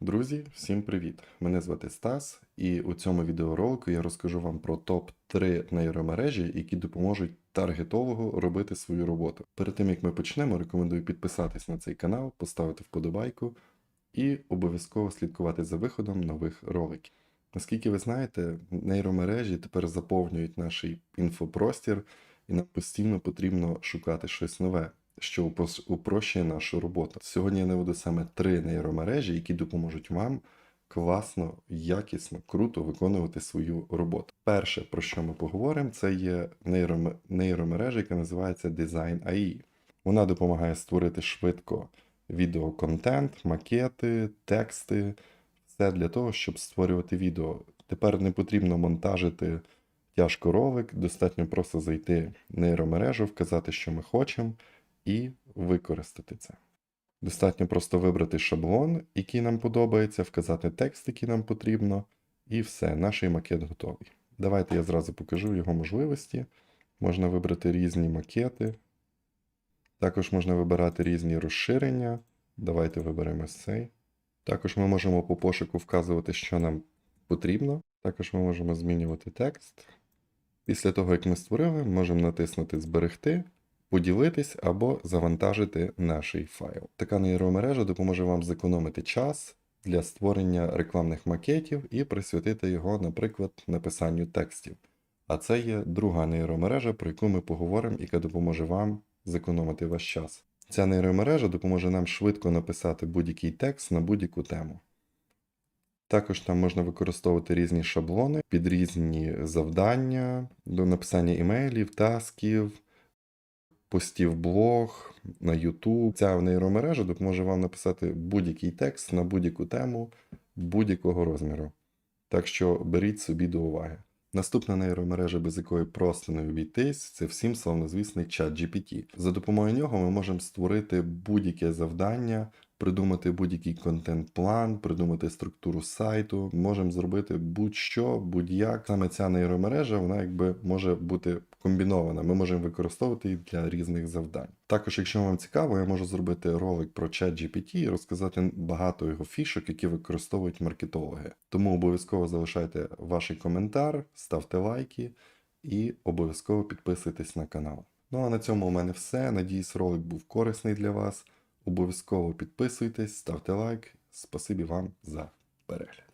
Друзі, всім привіт! Мене звати Стас, і у цьому відеоролику я розкажу вам про топ-3 нейромережі, які допоможуть таргетологу робити свою роботу. Перед тим як ми почнемо, рекомендую підписатись на цей канал, поставити вподобайку і обов'язково слідкувати за виходом нових роликів. Наскільки ви знаєте, нейромережі тепер заповнюють наш інфопростір, і нам постійно потрібно шукати щось нове що упрощує нашу роботу. Сьогодні я наведу саме три нейромережі, які допоможуть вам класно, якісно, круто виконувати свою роботу. Перше, про що ми поговоримо, це є нейромережа, яка називається Design AI. Вона допомагає створити швидко відеоконтент, макети, тексти, все для того, щоб створювати відео. Тепер не потрібно монтажити тяжко ролик, достатньо просто зайти в нейромережу, вказати, що ми хочемо, і використати це. Достатньо просто вибрати шаблон, який нам подобається, вказати текст, який нам потрібно, і все, наш макет готовий. Давайте я зразу покажу його можливості. Можна вибрати різні макети. Також можна вибирати різні розширення. Давайте виберемо цей. Також ми можемо по пошуку вказувати, що нам потрібно. Також ми можемо змінювати текст. Після того, як ми створили, можемо натиснути Зберегти, поділитись або завантажити наш файл. Така нейромережа допоможе вам зекономити час для створення рекламних макетів і присвятити його, наприклад, написанню текстів. А це є друга нейромережа, про яку ми поговоримо, яка допоможе вам зекономити ваш час. Ця нейромережа допоможе нам швидко написати будь-який текст на будь-яку тему. Також там можна використовувати різні шаблони під різні завдання до написання імейлів, тасків, постів блог, на YouTube. Ця нейромережа допоможе вам написати будь-який текст на будь-яку тему будь-якого розміру. Так що беріть собі до уваги. Наступна нейромережа, без якої просто не обійтись, це всім славнозвісний чат GPT. За допомогою нього ми можемо створити будь-яке завдання, придумати будь-який контент-план, придумати структуру сайту, можемо зробити будь-що, будь-як. Саме ця нейромережа, вона якби може бути комбінована. Ми можемо використовувати її для різних завдань. Також, якщо вам цікаво, я можу зробити ролик про чат GPT і розказати багато його фішок, які використовують маркетологи. Тому обов'язково залишайте ваш коментар, ставте лайки і обов'язково підписуйтесь на канал. Ну а на цьому у мене все. Надіюсь, ролик був корисний для вас. Обов'язково підписуйтесь, ставте лайк. Спасибі вам за перегляд.